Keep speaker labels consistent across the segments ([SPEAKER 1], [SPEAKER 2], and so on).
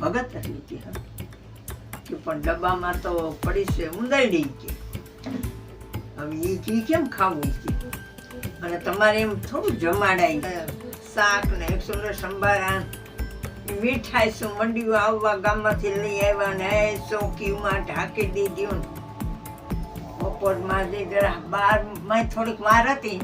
[SPEAKER 1] ભગત હતી કે પણ ડબ્બામાં તો પડી છે ઉંદરડી કે હવે એ ઘી કેમ ખાવું કે અને તમારે એમ થોડું જમાડાય. શાક ને એકસો ને સંભારા મીઠાઈ શું મંડીઓ આવવા ગામમાંથી લઈ આવ્યા ને એ ચોકીમાં ઢાંકી દીધી બપોરમાં જે જરા બારમાં થોડીક વાર હતી.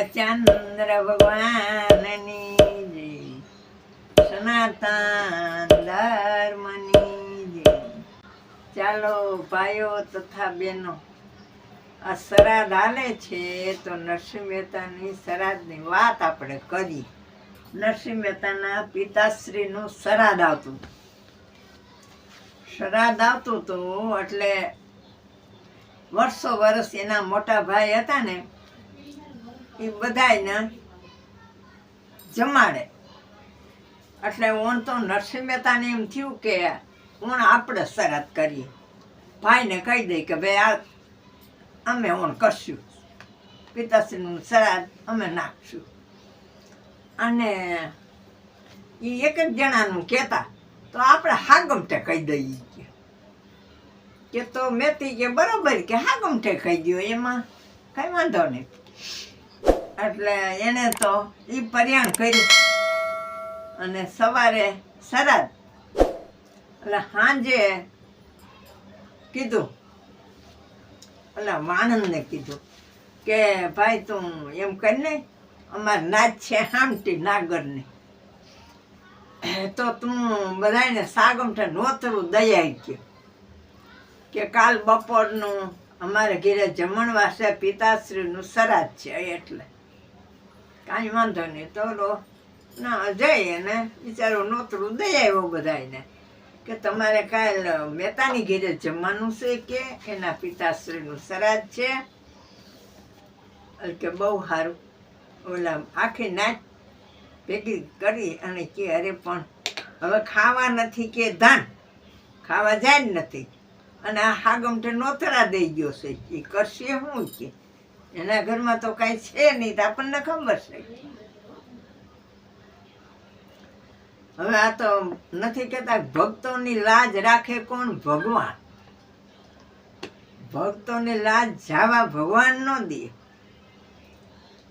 [SPEAKER 1] રામચંદ્ર ભગવાનની જય. સનાતન ધર્મની જય. ચાલો ભાઈઓ તથા બહેનો, આ શ્રાદ્ધ હાલે છે તો નરસિંહ મહેતાની શ્રાદ્ધની વાત આપણે કરી નરસિંહ મહેતાના પિતાશ્રીનું શ્રાદ્ધ આવતું. શ્રાદ્ધ આવતું હતું એટલે વર્ષો વર્ષ એના મોટા ભાઈ હતા ને એ બધાયને જમાડે. એટલે ઓણ તો નરસિંહ મહેતાને એમ થયું કે ઓણ આપણે શરત કરીએ. ભાઈને કહી દઈએ કે ભાઈ આ અમે ઓણ કરશું. પિતાશ્રીનું શરાદ અમે નાખશું. અને એ એક જ જણાનું કહેતા, તો આપણે હાગમટે કહી દઈએ કે. તો મેથી કે બરોબર કે હાગમટે કહી દો એમાં કંઈ વાંધો નહીં. એટલે એને તો એ પર્યાણ કર્યું. અને સવારે શ્રાદ્ધ એટલે સાંજે કીધું. એટલે વાણંદને કીધું કે, ભાઈ, તું એમ કરીને અમારે નાચ છે હામટી નાગરની. તો તું બધાને સાગમઠે નોતરું દયાઈ ગયો કે કાલ બપોરનું અમારે ઘેરે જમણવાસે પિતાશ્રીનું સરાજ છે એટલે. કાંઈ વાંધો નહીં, તો લો. ના, જઈ અને બિચારો નોતરું દઈ આવ્યો બધાને કે તમારે કાલ મહેતાની ઘેરે જમવાનું છે કે એના પિતાશ્રીનું શ્રાદ્ધ છે? કે બહુ સારું. ઓલા આખી નાચ ભેગી કરી અને કે અરે પણ હવે ખાવા નથી કે ધાન. ખાવા જાય જ નથી. અને આ હાગમઠે નોતરા દઈ ગયો છે. એ કરશે શું કે? એના ઘરમાં તો કાંઈ છે નહીં, તો આપણને ખબર છે. હવે આ તો નથી કહેતા ભક્તોની લાજ રાખે કોણ? ભગવાન. ભક્તોની લાજ જાવા ભગવાન નો દે.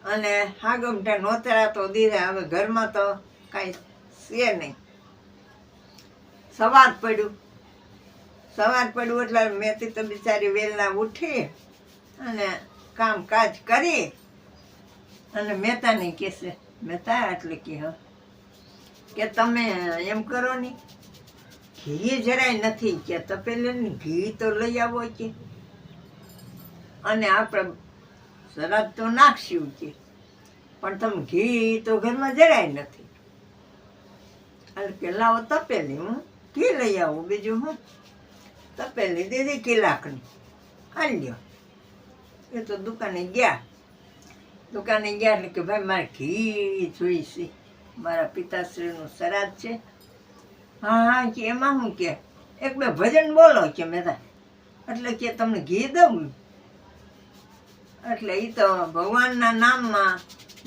[SPEAKER 1] અને હાગમઠે નોતરા તો દીધા હવે ઘરમાં તો કાંઈ છે નહીં. સવાર પડ્યું. સવાર પડ્યું એટલે મેથી તો બિચારી વેલના ઉઠી અને કામકાજ કરી અને મહેતાને કહેશે, મહેતા, એટલે કે હા. કે તમે એમ કરો ને, ઘી જરાય નથી કે તપેલે ઘી તો લઈ આવો કે. અને આપણે શ્રાદ્ધ તો નાખશું કે, પણ તમે ઘી તો ઘરમાં જરાય નથી. એટલે કે, લાવો તપેલી, હું ઘી લઈ આવું બીજું હું. તપેલી દીધી કિલાકની હાલ્યો. એ તો દુકાને ગયા. દુકાને ગયા એટલે કે ભાઈ, મારે ઘી જોઈશે. મારા પિતાશ્રીનું શ્રાદ્ધ છે. હા હા, કે એમાં શું કે, એક બે ભજન બોલો કે મેં એટલે કે તમને ઘી દઉં. એટલે એ તો ભગવાનના નામમાં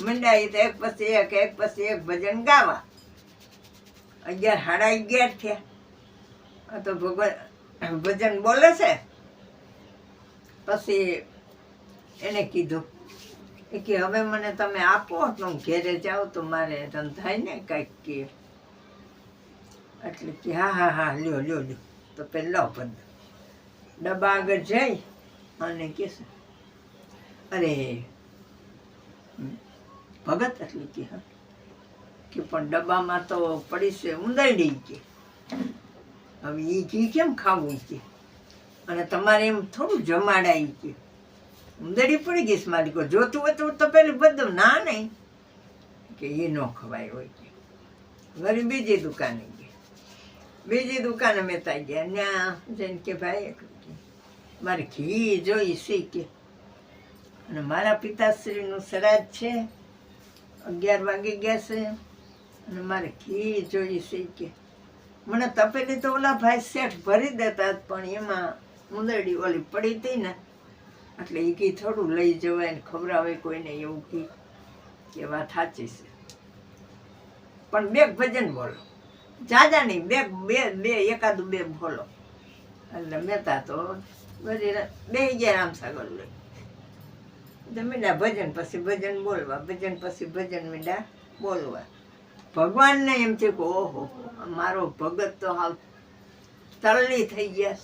[SPEAKER 1] મંડ્યા તો એક પછી એક એક પછી એક ભજન ગાવા. અગિયાર સાડા અગિયાર થયા. તો ભગવાન ભજન બોલે છે. પછી એને કીધું એ કે, હવે મને તમે આપો તો હું ઘેરે જાઉં તો મારે ધંધાય ને કાંઈક કે. એટલે કે, હા હા હા, લ્યો લ્યો લ્યો. તો પહેલાં બંધ. ડબ્બા આગળ જઈ અને કહેશે અરે, ભગત એટલે કે, હા. કે, પણ ડબ્બામાં તો પડી છે ઉંદરડી કે. હવે એ ઘી કેમ ખાવું કે? અને તમારે એમ થોડું જમાડાય કે. ઉંદરડી પડી ગઈ મારી કોઈ. જોતું હતું તો પેલું બધું ના નહીં. કે એ ન ખવાય હોય કે. વળી બીજી દુકાને ગયા બીજી દુકાને મેતા ગયા. ત્યાં જઈને કે ભાઈ મારે ઘી જોઈ શી કે. અને મારા પિતાશ્રીનું શ્રાદ્ધ છે. અગિયાર વાગે ગયા છે. અને મારે ઘી જોઈ છે કે. મને તપેલી તો ઓલા ભાઈ શેઠ ભરી દેતા પણ એમાં ઉંદરડી ઓલી પડી હતી ને એટલે એ ઘી થોડું લઈ જવાય ને ખવડાવે કોઈને એવું ઘી એ વાત સાચી છે. પણ બે ભજન બોલો. જાજા નહીં બે બે બે, એકાદું બે બોલો. એટલે મહેતા તો બે ગયા રામ સાગર લઈ. તો ભજન પછી ભજન બોલવા, ભજન પછી ભજન મીડા બોલવા. ભગવાનને એમ છે કે ઓહો, મારો ભગત તો હાલ તરલી થઈ ગયા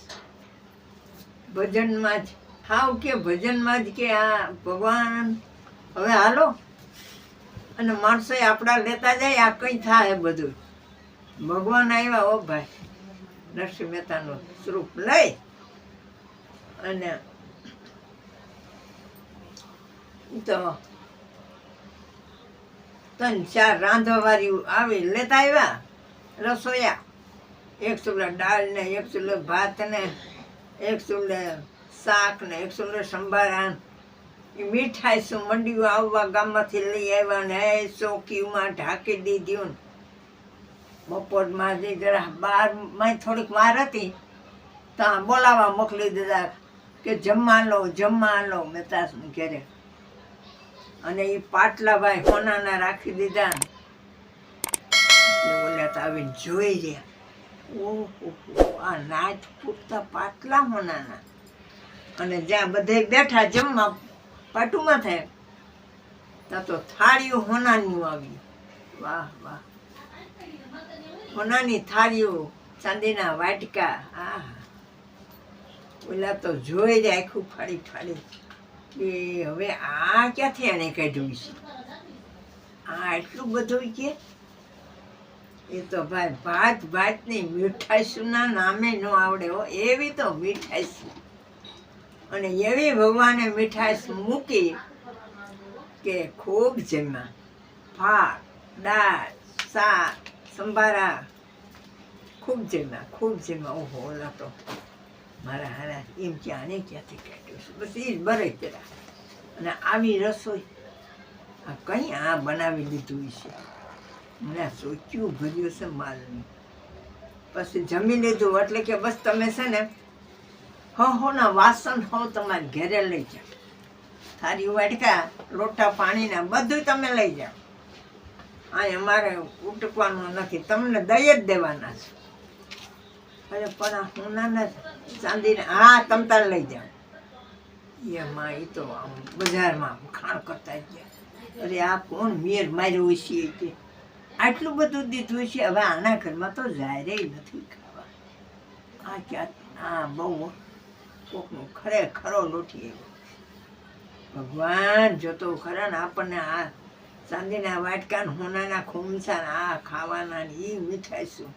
[SPEAKER 1] ભજનમાં જ હાવ કે ભજનમાં જ કે આ ભગવાન હવે હાલો. અને માણસો આપણા લેતા જાય, આ કંઈ થાય બધું. ભગવાન આવ્યા ઓ ભાઈ. નરસિંહ મહેતાનું સ્વરૂપ લઈ અને તો ત્રણ ચાર રાંધવાવાળી આવી લેતા આવ્યા રસોયા. એક ચૂલે દાળ ને એક ચૂલે ભાત ને એક ચૂલે શાક ને એક સુંદર સંભારા એ મીઠાઈ શું મંડીઓ આવવા ગામમાંથી લઈ આવ્યા ને એ ચોકીમાં ઢાંકી દીધું બપોરમાં જે જરા બારમાં થોડીક વાર હતી ત્યાં બોલાવા મોકલી દીધા કે જમવા લો જમવા લો મહેતાસ ઘેરે. અને એ પાટલાભાઈ હોનાના રાખી દીધા બોલ્યા તો આવીને જોઈ રહ્યા. ઓહો, આ નાચ પૂરતા પાટલા હોનાના. અને જ્યાં બધે બેઠા જમવા, પાટુમાં થાય. ત્યાં તો થાળીઓ હોનાની આવી. વાહ વાહ. હોનાની થાળીઓ, ચાંદીના વાટકા આ ઓલા તો જોઈ જાય આખું ફાડી ફાડી. કે હવે આ ક્યાંથી આને કાઢ્યું છે? આ એટલું બધું કે? એ તો ભાઈ ભાત ભાતની મીઠાઈસુના નામે ન આવડે હો. એવી તો મીઠાઈસ. અને એવી ભગવાને મીઠાઈસ મૂકી કે ખૂબ જમ્યા. ભાત, દાળ, શાક, સંભારા, ખૂબ જમ્યા ખૂબ જમ્યા. ઓહો, ઓલા તો મારા હારા એમ કે ક્યાંથી કાઢ્યું છે? બસ એ જ બરે જરા અને આવી રસોઈ આ કંઈ આ બનાવી લીધું છે? મને સોચ્યું ભર્યું છે માલનું. પછી જમી લીધું. એટલે કે બસ તમે છે ને હો હો ના વાસણ હો તમારે ઘેરે લઈ જાઓ. થારી વાટકા લોટા પાણીના બધું તમે લઈ જાઓ. અહીંયા અમારે ઉટકવાનું નથી, તમને દઈ જ દેવાના છે. અરે, પણ આ સોનાના ચાંદીને હા તમ તાર લઈ જાઓ. એમાં એ તો આમ બજારમાં ખાણ કરતા ગયા. અરે, આ કોણ મેર માર્યો છે કે? આટલું બધું દીધું છે, હવે આના ઘરમાં તો જાહેર નથી ખાવા. આ ક્યાં આ બહુ કોકનું ખરેખરો લોઠી આવ્યો ભગવાન જોતો ખરા ને આપણને આ ચાંદીના વાટકા ને હોનાના ખુમસા આ ખાવાના ને એ મીઠાઈ શું?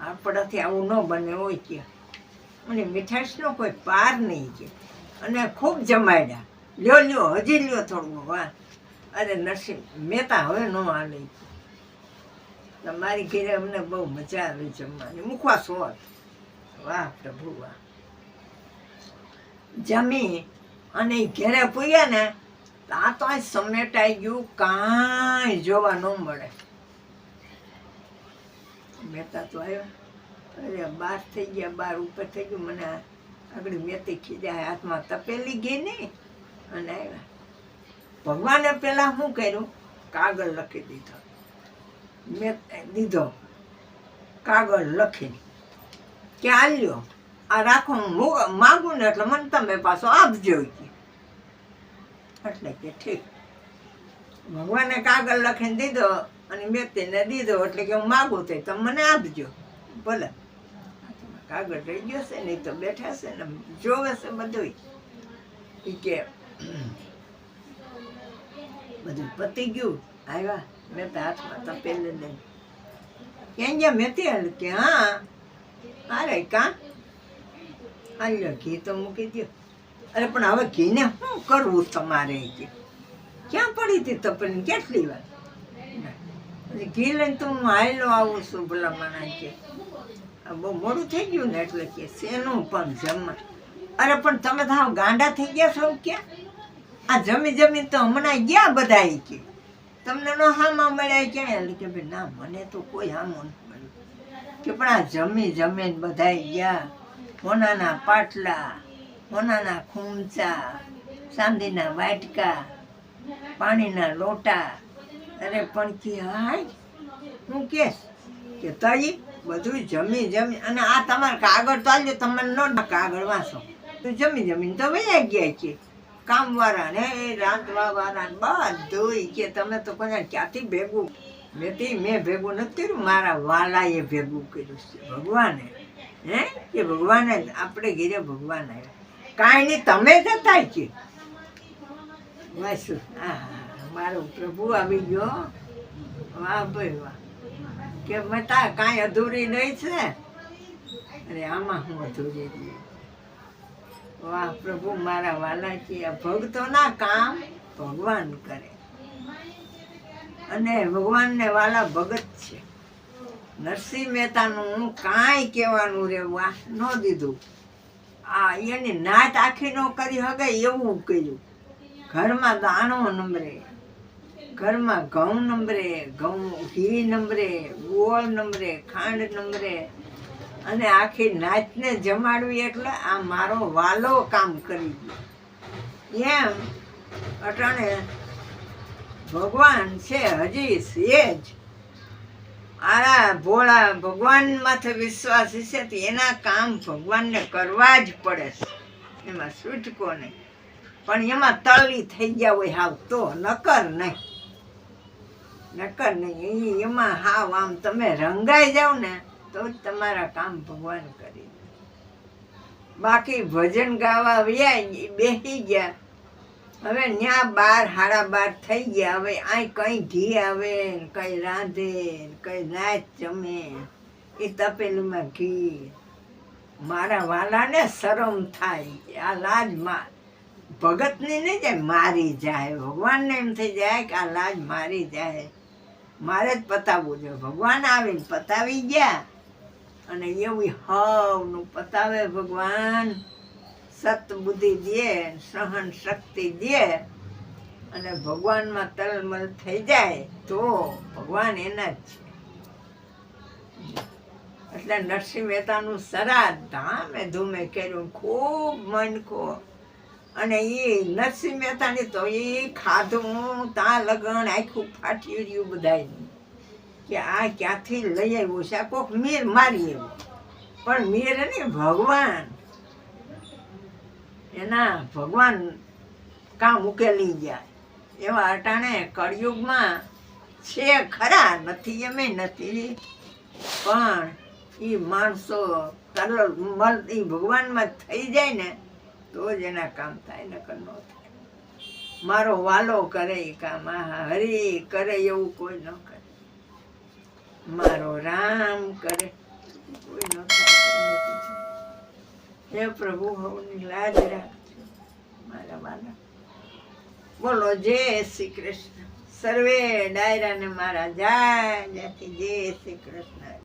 [SPEAKER 1] આપણાથી આવું ન બને હોય કે. અને મીઠાશનો કોઈ પાર નહીં કે. અને ખૂબ જમાડ્યા. લ્યો લ્યો, હજી લ્યો થોડું વાહ અરે નરસિંહ મહેતા હવે ન હાલે. તમારી ઘેરે અમને બહુ મજા આવે જમવાની. મૂકવા સોર વાહ, પ્રભુ, વાહ. જમી અને ઘેરે પૂર્યા ને આ તો સમેટાઈ ગયું, કાંઈ જોવા ન મળે. મહેતા તો આવ્યો અરે બાર થઈ ગયા, બાર ઉપર થઈ ગયું, મને આગળ મેતી ખીજા હાથમાં તપેલી ગઈ ને અને આવ્યા ભગવાને પેલા શું કર્યું? કાગળ લખી દીધો. મેં દીધો. કાગળ લખીને. કે આ લ્યો આ રાખો હું માગું ને એટલે મને તમે પાછો આપજો એટલે કે ઠીક. ભગવાને કાગળ લખીને દીધો અને મેતીને દીધો એટલે કે હું માગું તે તમે મને આપજો. ભલે. કાગળ રહી ગયો છે, નહીં તો બેઠા છે ને જોવે છે બધું એ કે બધું પતી ગયું. આવ્યા. મેં તો હાથમાં તપેલી લઈને. ક્યાં ગયા મેં હાલ કે, હા અરે કાં હાલ્યો ઘી તો મૂકી દો અરે, પણ હવે ઘીને શું કરવું તમારે કે? ક્યાં પડી હતી તપેલી કેટલી વાર? ઘી લઈને તો હું હાયલો આવું છું ભલા માણા કે. બહુ મોડું થઈ ગયું ને એટલે કે શેનું પણ જમવા. અરે, પણ તમે તો ગાંડા થઈ ગયા છો ક્યાં આ જમી જમી તો હમણાં ગયા બધા કે. તમને નો હામાં મળ્યા ક્યાં એટલે કે ભાઈ, ના, મને તો કોઈ હામો નથી મળ્યું. કે પણ આ જમી જમીને બધા ગયા. હોનાના પાટલા હોનાના ખૂંચા, ચાંદીના વાટકા, પાણીના લોટા. અરે પણ કે હાય, હું કેસ? કે તઈ બધું જમી જમી. અને આ તમારે કાગળ ચાલજો તમને નો કાગળ વાંચો. તો જમી જમીને તો વયા ગયા છે. કામવાળા ને રાંધવા વાળા ને બધું કે તમે તો કોઈ ક્યાંથી ભેગું? મેં મેં ભેગું નથી કર્યું, મારા વાલાએ ભેગું કર્યું છે, ભગવાને. હે? કે ભગવાન આપણે ઘેરે ભગવાન આવ્યા. કાંઈ નહીં, તમે જતા છે વાસુ હા મારો પ્રભુ આવી ગયો. વાહ, ભાઈ વાહ. કે મતા કાંઈ અધૂરી નહીં છે. અરે, આમાં હું અધૂરી રહી વાહ, પ્રભુ, મારા વાલા છે ભક્તોના કામ ભગવાન કરે. અને ભગવાનને વાલા ભગત છે. નરસિંહ મહેતાનું કાંઈ કહેવાનું રહેવા ન દીધું. આ એની નાત આખી ન કરી હગે એવું કર્યું. ઘરમાં દાણો નંબરે, ઘરમાં ઘઉં નંબરે, ઘઉં ઘી નંબરે, ગોળ નંબરે, ખાંડ નંબરે. અને આખી નાચને જમાડવી એટલે આ મારો વાલો કામ કરી ગયો. એમ અટાણે ભગવાન છે, હજી છે જ આરા ભોળા ભગવાન માથે વિશ્વાસ હશે તો એના કામ ભગવાનને કરવા જ પડે છે. એમાં છૂટકો નહીં. પણ એમાં તળી થઈ ગયા હોય હાવ તો નકર નહીં. નકર નહીં. એમાં હાવ આમ તમે રંગાઈ જાવ ને તો જ તમારા કામ ભગવાન કરી દે. બાકી ભજન ગાવા વ્યાય બેસી ગયા હવે ન્યા બાર, હાડા બાર થઈ ગયા. હવે આ કઈ ઘી આવે, કઈ રાંધે, કઈ રાત જમે, એ તપેલીમાં ઘી. મારા વાલાને શરમ થાય. આ લાજ મા ભગતની નહીં જાય, મારી જાય. ભગવાનને એમ થઈ જાય કે આ લાજ મારી જાય. મારે જ પતાવવું જોઈએ. ભગવાન આવીને પતાવી ગયા. અને એવું હવનું પતાવે ભગવાન. સત બુદ્ધિ દે, સહન શક્તિ દે, અને ભગવાનમાં તલમલ થઈ જાય તો ભગવાન એના જ છે. એટલે નરસિંહ મહેતાનું સરા ધામે ધૂમે કર્યું, ખૂબ મનકો અને એ નરસિંહ મહેતાની તો એ ખાધું ત્યાં લગન આખું ફાટી રહ્યું બધાયનું. કે આ ક્યાંથી લઈ આવ્યું છે? આ કોક મીર મારી એવું પણ મીર ને ભગવાન એના ભગવાન કાં ઉકેલી ગયા. એવા અટાણે કળિયુગમાં છે ખરા, નથી એમે નથી. પણ એ માણસો તરલ મલ એ ભગવાનમાં થઈ જાય ને, તો જ એના કામ થાય, નકર ન થાય. મારો વાલો કરે એ કામ, આહા, હરી કરે એવું કોઈ ન કરે. મારો રામ કરે, કોઈ ન થાય. હે પ્રભુ હવની લાજ રાખજો મારા. વાલા બોલો, જય શ્રી કૃષ્ણ. સર્વે ડાયરાને મારા જય જયથી જય શ્રી કૃષ્ણ.